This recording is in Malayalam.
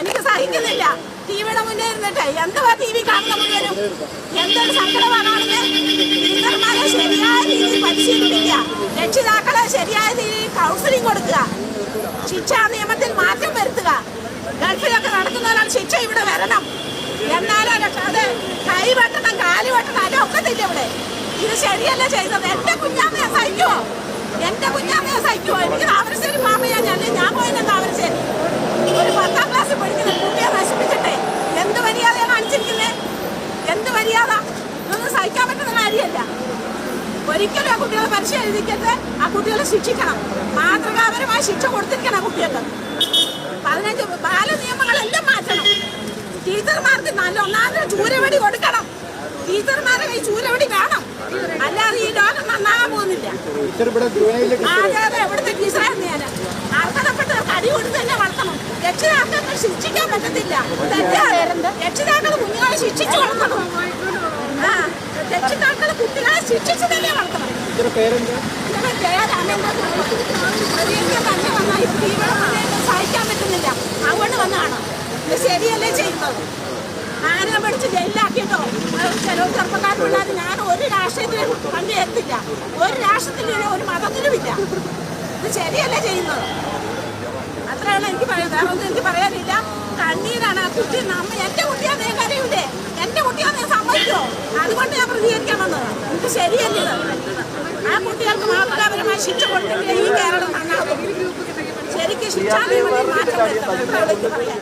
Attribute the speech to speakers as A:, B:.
A: എനിക്ക് സഹിക്കുന്നില്ല. ടിവിയുടെ മുന്നേ ഇരുന്നിട്ട് എന്തുവാ ടി വി കാണുന്ന മുഴുവനും എന്തൊരു സങ്കടമാണെന്ന് ടീച്ചർമാരെ ശരിയായ രീതിയിൽ പരിശീലിപ്പിക്കുക. രക്ഷിതാക്കളെ ശരിയായ രീതിയിൽ കൗൺസിലിംഗ് കൊടുക്കുക. ശിക്ഷാ നിയമത്തിൽ മാറ്റം വരുത്തുക. ഗൾഫിലൊക്കെ നടക്കുന്നവരാണ് ശിക്ഷ ഇവിടെ വരണം. എന്നാലും അത് കൈ വെട്ടണം കാൽ വെട്ടണം അല്ല ഒക്കത്തില്ല ഇവിടെ. ഇത് ശരിയല്ല ചെയ്തത് എന്റെ ക്ലാസ്സിൽ പഠിക്കുന്ന കുട്ടിയെ നശിപ്പിച്ചിട്ടെ എന്ത് മര്യാദയാണ് കാണിച്ചിരിക്കുന്നത് എന്ത് മര്യാദ? ഇതൊന്നും സഹിക്കാൻ പറ്റുന്ന കാര്യമല്ല. ഒരിക്കലും ആ കുട്ടികളെ പരീക്ഷ എഴുതിക്കരുത് ആ കുട്ടികളെ ശിക്ഷിക്കണം. മാതൃകാപരമായ ശിക്ഷ കൊടുത്തിരിക്കണം കുട്ടികൾക്ക്. പതിനഞ്ച് ബാല നിയമങ്ങളെല്ലാം മാറ്റണം. ടീച്ചർമാർക്ക് നല്ല ഒന്നാമത് ചൂരവടി കൊടുക്കണം. ടീച്ചർമാരെ കൈ ചൂരവടി വേണം. അല്ലാതെ ഈ ലോകം നന്നാകാൻ പോകുന്നില്ല. അതെ അതെ എവിടുത്തെ ടീച്ചറായിരുന്നു ഞാൻ അർഹതപ്പെട്ടവർക്ക് അടി കൊടുത്ത് തന്നെ വളർത്തണം. രക്ഷിതാക്കൾക്ക് ശിക്ഷിക്കാൻ പറ്റത്തില്ല രക്ഷിതാക്കൾ കുഞ്ഞുങ്ങളെ ശിക്ഷിച്ചു വളർത്തണം. ആ രക്ഷിതാക്കൾ കുട്ടികളെ ശിക്ഷിച്ചു തന്നെ വളർത്തണം തന്നെ വന്നാൽ സ്ത്രീകളെ സഹിക്കാൻ പറ്റുന്നില്ല. അങ്ങോട്ട് വന്നതാണ് ഇത് ശരിയല്ലേ ചെയ്യുന്നത്? ആരെ പഠിച്ച് ജയിലാക്കിയിട്ടോ ചെലവ് ചില ചെറുപ്പക്കാർ ഞാൻ ഒരു രാഷ്ട്രീയത്തിലും പങ്കുചേർത്തില്ല ഒരു രാഷ്ട്രത്തിലും ഒരു മതത്തിലുമില്ല. ഇത് ശരിയല്ലേ ചെയ്യുന്നത്? അത്രയാണ് എനിക്ക് പറയാൻ എനിക്ക് ആ കുട്ടി നമ്മ എന്റെ കുട്ടിയാന്ന് ഞാൻ കരയൂലേ. എന്റെ കുട്ടിയാന്ന് ഞാൻ സമ്മതിക്കോ അതുകൊണ്ട് ഞാൻ പ്രതികരിക്കാൻ വന്നത്. ഇത് ശരിയല്ലേ ആ കുട്ടികൾക്ക് മാതൃകാപരമായ ശിക്ഷ കൊടുത്തിട്ടില്ല ഈ കേരളം നന്നാകും. ശരിക്കും ശിക്ഷാ നിയമത്തിൽ മാറ്റം വരുത്തണം. പറയാൻ.